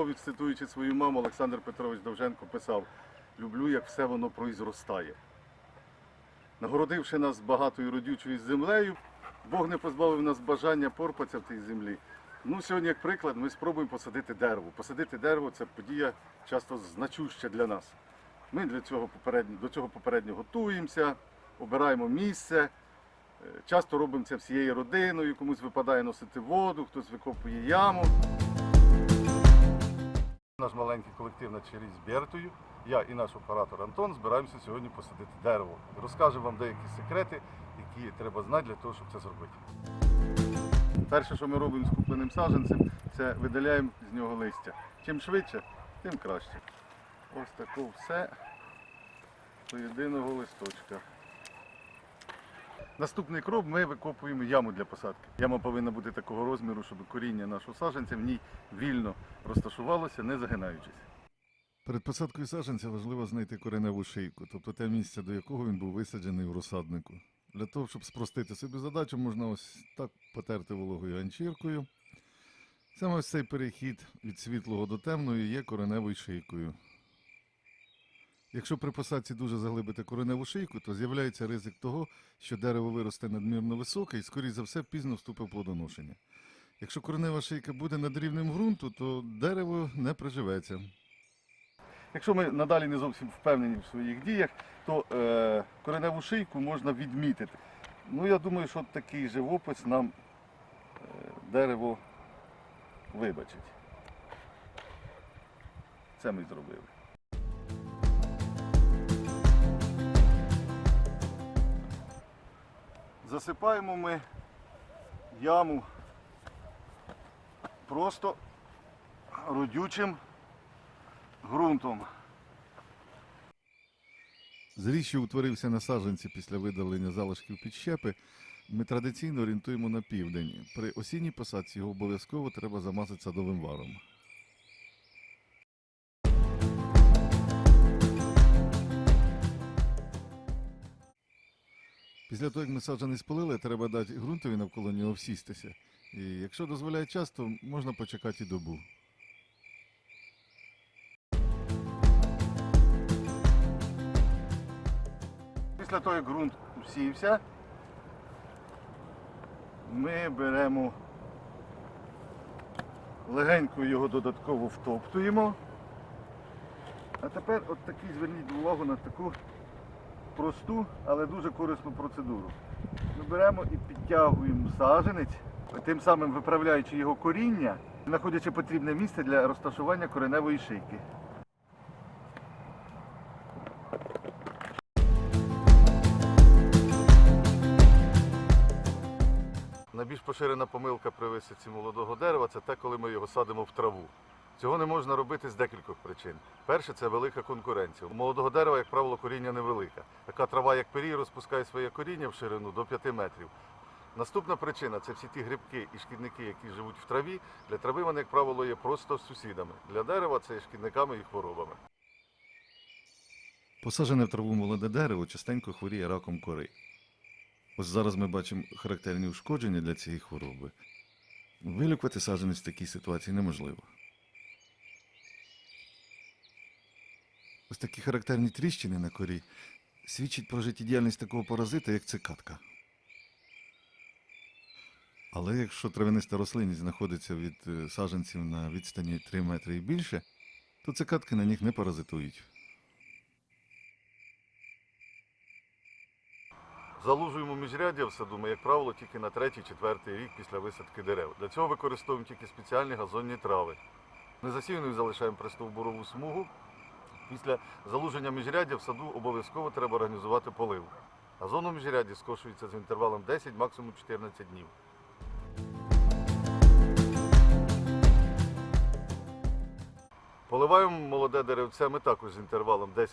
любов'ю цитуючи свою маму, Олександр Петрович Довженко писав: люблю, як все воно произростає. Нагородивши нас багатою родючою землею, Бог не позбавив нас бажання порпатися в тій землі. Ну, сьогодні, як приклад, ми спробуємо посадити дерево. Посадити дерево це подія часто значуща для нас. Ми для цього до цього попередньо готуємося, обираємо місце. Е, Часто робимо це всією родиною, комусь випадає носити воду, хтось викопує яму. Наш маленький колектив на чолі з Бертою, я і наш оператор Антон збираємося сьогодні посадити дерево. Розкажемо вам деякі секрети, які треба знати для того, щоб це зробити. Перше, що ми робимо з купленим саджанцем, це видаляємо з нього листя. Чим швидше, тим краще. Ось тако все до єдиного листочка. Наступний крок ми викопуємо яму для посадки. Яма повинна бути такого розміру, щоб коріння нашого саджанця в ній вільно розташувалося, не загинаючись. Перед посадкою саджанця важливо знайти кореневу шийку, тобто те місце, до якого він був висаджений в розсаднику. Для того, щоб спростити собі задачу, можна ось так потерти вологою ганчіркою. Саме ось цей перехід від світлого до темного є кореневою шийкою. Якщо при посадці дуже заглибити кореневу шийку, то з'являється ризик того, що дерево виросте надмірно високе і, скоріш за все, пізно вступить в плодоношення. Якщо коренева шийка буде над рівнем ґрунту, то дерево не приживеться. Якщо ми надалі не зовсім впевнені в своїх діях, то е, кореневу шийку можна відмітити. Ну, я думаю, що такий живопис нам е, дерево вибачить. Це ми зробили. Засипаємо ми яму просто родючим ґрунтом. Зріс, що утворився на саджанці після видалення залишків підщепи, ми традиційно орієнтуємо на південь. При осінній посадці його обов'язково треба замазати садовим варом. Після того, як ми саджаний спалили, треба дати ґрунтові навколо нього всістися. І якщо дозволяє час, то можна почекати і добу. Після того, як ґрунт всівся, ми беремо легенько його додатково втоптуємо. А тепер от такий зверніть увагу на таку просту, але дуже корисну процедуру. Ми беремо і підтягуємо саженець, тим самим виправляючи його коріння, знаходячи потрібне місце для розташування кореневої шийки. Найбільш поширена помилка при висадці молодого дерева це те, коли ми його садимо в траву. Цього не можна робити з декількох причин. Перше це велика конкуренція. У молодого дерева, як правило, коріння невелике. Така трава, як пирій, розпускає своє коріння в ширину до 5 метрів. Наступна причина це всі ті грибки і шкідники, які живуть в траві. Для трави вони, як правило, є просто сусідами. Для дерева це є шкідниками і хворобами. Посаджене в траву молоде дерево частенько хворіє раком кори. Ось зараз ми бачимо характерні ушкодження для цієї хвороби. Вилікувати саджанець в такій ситуації неможливо. Ось такі характерні тріщини на корі свідчать про життєдіяльність такого паразита, як цикатка. Але якщо травяниста рослинність знаходиться від е, саджанців на відстані 3 метри і більше, то цикатки на них не паразитують. Залужуємо міжряддя в саду ми, як правило, тільки на третій-четвертий рік після висадки дерев. Для цього використовуємо тільки спеціальні газонні трави. Незасіяною залишаємо пристовбурову смугу. Після залуження міжряддя в саду обов'язково треба організувати полив. Газон у міжрядді скошується з інтервалом 10, максимум 14 днів. Поливаємо молоде деревце ми також з інтервалом 10-14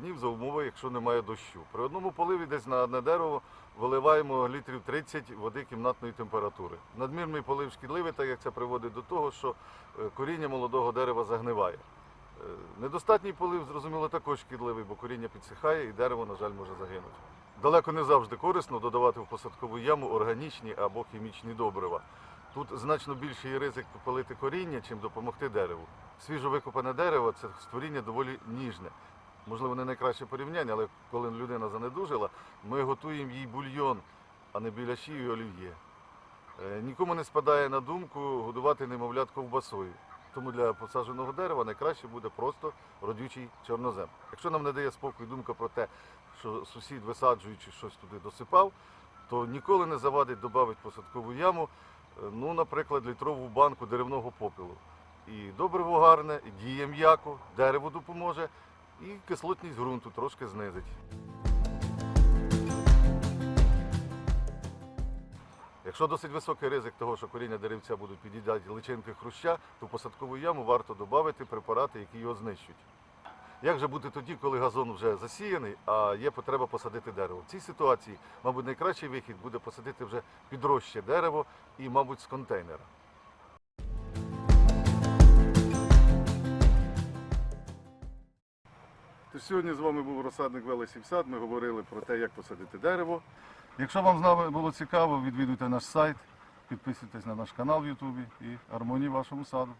днів за умови, якщо немає дощу. При одному поливі десь на одне дерево виливаємо літрів 30 води кімнатної температури. Надмірний полив шкідливий, так як це приводить до того, що е, коріння молодого дерева загниває. Е, Недостатній полив, зрозуміло, також шкідливий, бо коріння підсихає і дерево, на жаль, може загинути. Далеко не завжди корисно додавати в посадкову яму органічні або хімічні добрива. Тут значно більший ризик попалити коріння, чим допомогти дереву. Свіжо викопане дерево це створіння доволі ніжне. Можливо, не найкраще порівняння, але коли людина занедужила, ми готуємо їй бульйон, а не біляші і олів'є. Е, Нікому не спадає на думку годувати немовлят ковбасою. Тому для посадженого дерева найкраще буде просто родючий чорнозем. Якщо нам не дає спокій думка про те, що сусід, висаджуючи щось туди досипав, то ніколи не завадить додати посадкову яму, е, ну, наприклад, літрову банку деревного попелу. І добриво гарне, діє м'яко, дереву допоможе, і кислотність ґрунту трошки знизить. Якщо досить високий ризик того, що коріння деревця будуть під'їдати личинки хруща, то в посадкову яму варто додати препарати, які його знищують. Як же бути тоді, коли газон вже засіяний, а є потреба посадити дерево? В цій ситуації, мабуть, найкращий вихід буде посадити вже підрожче дерево і, мабуть, з контейнера. Тож сьогодні з вами був розсадник Велесівсад. Ми говорили про те, як посадити дерево. Якщо вам з нами було цікаво, відвідуйте наш сайт, підписуйтесь на наш канал в Ютубі і гармонії вашому саду.